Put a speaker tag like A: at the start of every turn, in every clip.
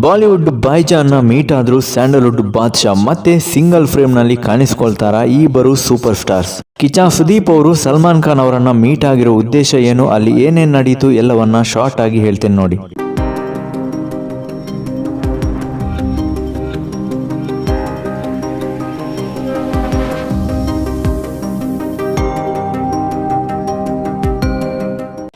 A: Bollywood ಬಾಯ್ಜಾನ್ನ meet ಆದರೂ Sandalwood ಬಾದ್ಶಾ ಮತ್ತೆ ಸಿಂಗಲ್ ಫ್ರೇಮ್ನಲ್ಲಿ ಕಾಣಿಸ್ಕೊಳ್ತಾರ ಈ ಇಬ್ಬರು ಸೂಪರ್ ಸ್ಟಾರ್ಸ್. ಕಿಚಾ ಸುದೀಪ್ ಅವರು ಸಲ್ಮಾನ್ ಖಾನ್ ಅವರನ್ನ ಮೀಟ್ ಆಗಿರೋ ಉದ್ದೇಶ ಏನು? ಅಲ್ಲಿ ಏನೇನು ನಡೀತು? ಎಲ್ಲವನ್ನ ಶಾರ್ಟ್ ಆಗಿ ಹೇಳ್ತೇನೆ ನೋಡಿ.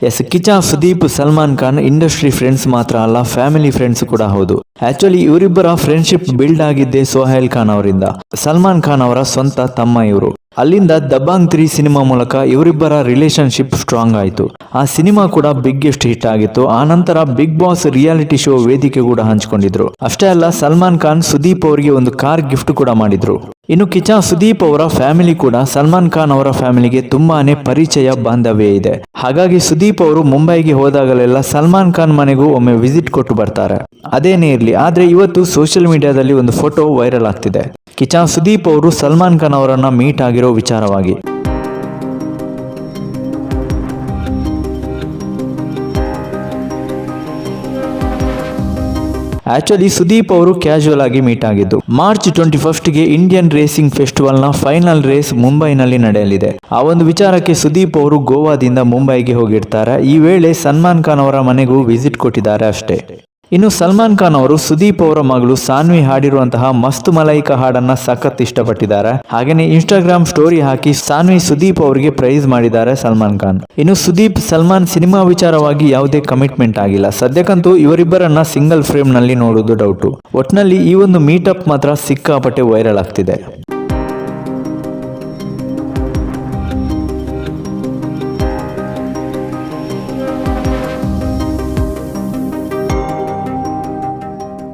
A: Yes Kiccha Sudeep Salman Khan industry friends ಮಾತ್ರ ಅಲ್ಲ ಫ್ಯಾಮಿಲಿ ಫ್ರೆಂಡ್ಸ್ ಕೂಡ ಹೌದು. ಆಕ್ಚುಲಿ ಇವರಿಬ್ಬರ ಫ್ರೆಂಡ್ಶಿಪ್ ಬಿಲ್ಡ್ ಆಗಿದ್ದೆ ಸೋಹೈಲ್ ಖಾನ್ ಅವರಿಂದ. ಸಲ್ಮಾನ್ ಖಾನ್ ಅವರ ಸ್ವಂತ ತಮ್ಮ ಇವರು. ಅಲ್ಲಿಂದ ದಬಾಂಗ್ ತ್ರೀ ಸಿನಿಮಾ ಮೂಲಕ ಇವರಿಬ್ಬರ ರಿಲೇಶನ್ಶಿಪ್ ಸ್ಟ್ರಾಂಗ್ ಆಯಿತು. ಆ ಸಿನಿಮಾ ಕೂಡ ಬಿಗ್ಗೆಸ್ಟ್ ಹಿಟ್ ಆಗಿತ್ತು. ಆ ನಂತರ ಬಿಗ್ ಬಾಸ್ ರಿಯಾಲಿಟಿ ಶೋ ವೇದಿಕೆ ಕೂಡ ಹಂಚಿಕೊಂಡಿದ್ರು. ಅಷ್ಟೇ ಅಲ್ಲ, ಸಲ್ಮಾನ್ ಖಾನ್, ಸುದೀಪ್ ಅವರಿಗೆ ಒಂದು ಕಾರ್ ಗಿಫ್ಟ್ ಕೂಡ ಮಾಡಿದ್ರು. ಇನ್ನು ಕಿಚಾ ಸುದೀಪ್ ಅವರ ಫ್ಯಾಮಿಲಿ ಕೂಡ ಸಲ್ಮಾನ್ ಖಾನ್ ಅವರ ಫ್ಯಾಮಿಲಿಗೆ ತುಂಬಾನೇ ಪರಿಚಯ ಬಾಂಧವ್ಯ ಇದೆ. ಹಾಗಾಗಿ ಸುದೀಪ್ ಅವರು ಮುಂಬೈಗೆ ಹೋದಾಗಲೆಲ್ಲ ಸಲ್ಮಾನ್ ಖಾನ್ ಮನೆಗೂ ಒಮ್ಮೆ ವಿಸಿಟ್ ಕೊಟ್ಟು ಬರ್ತಾರೆ. ಅದೇನೇ ಇರಲಿ, ಆದ್ರೆ ಇವತ್ತು ಸೋಷಿಯಲ್ ಮೀಡಿಯಾದಲ್ಲಿ ಒಂದು ಫೋಟೋ ವೈರಲ್ ಆಗ್ತಿದೆ. ಕಿಚಾ ಸುದೀಪ್ ಅವರು ಸಲ್ಮಾನ್ ಖಾನ್ ಅವರನ್ನ ಮೀಟ್ ಆಗಿರೋ ವಿಚಾರವಾಗಿ. ಆಕ್ಚುಲಿ ಸುದೀಪ್ ಅವರು ಕ್ಯಾಶುವಲ್ ಆಗಿ ಮೀಟ್ ಆಗಿದ್ದು ಮಾರ್ಚ್ ಟ್ವೆಂಟಿ ಫಸ್ಟ್ಗೆ ಇಂಡಿಯನ್ ರೇಸಿಂಗ್ ಫೆಸ್ಟಿವಲ್ನ ಫೈನಲ್ ರೇಸ್ ಮುಂಬೈನಲ್ಲಿ ನಡೆಯಲಿದೆ. ಆ ಒಂದು ವಿಚಾರಕ್ಕೆ ಸುದೀಪ್ ಅವರು ಗೋವಾದಿಂದ ಮುಂಬೈಗೆ ಹೋಗಿರ್ತಾರೆ. ಈ ವೇಳೆ ಸಲ್ಮಾನ್ ಖಾನ್ ಅವರ ಮನೆಗೂ ವಿಸಿಟ್ ಕೊಟ್ಟಿದ್ದಾರೆ ಅಷ್ಟೇ. ಇನ್ನು ಸಲ್ಮಾನ್ ಖಾನ್ ಅವರು ಸುದೀಪ್ ಅವರ ಮಗಳು ಸಾನ್ವಿ ಹಾಡಿರುವಂತಹ ಮಸ್ತ್ ಮಲೈಕ ಹಾಡನ್ನ ಸಖತ್ ಇಷ್ಟಪಟ್ಟಿದ್ದಾರೆ. ಹಾಗೇನೆ ಇನ್ಸ್ಟಾಗ್ರಾಮ್ ಸ್ಟೋರಿ ಹಾಕಿ ಸಾನ್ವಿ ಸುದೀಪ್ ಅವರಿಗೆ ಪ್ರೈಸ್ ಮಾಡಿದ್ದಾರೆ ಸಲ್ಮಾನ್ ಖಾನ್. ಇನ್ನು ಸುದೀಪ್ ಸಲ್ಮಾನ್ ಸಿನಿಮಾ ವಿಚಾರವಾಗಿ ಯಾವುದೇ ಕಮಿಟ್ಮೆಂಟ್ ಆಗಿಲ್ಲ. ಸದ್ಯಕ್ಕಂತೂ ಇವರಿಬ್ಬರನ್ನ ಸಿಂಗಲ್ ಫ್ರೇಮ್ನಲ್ಲಿ ನೋಡುವುದು ಡೌಟು ಒಟ್ನಲ್ಲಿ ಈ ಒಂದು ಮೀಟಪ್ ಮಾತ್ರ ಸಿಕ್ಕಾಪಟ್ಟೆ ವೈರಲ್ ಆಗ್ತಿದೆ.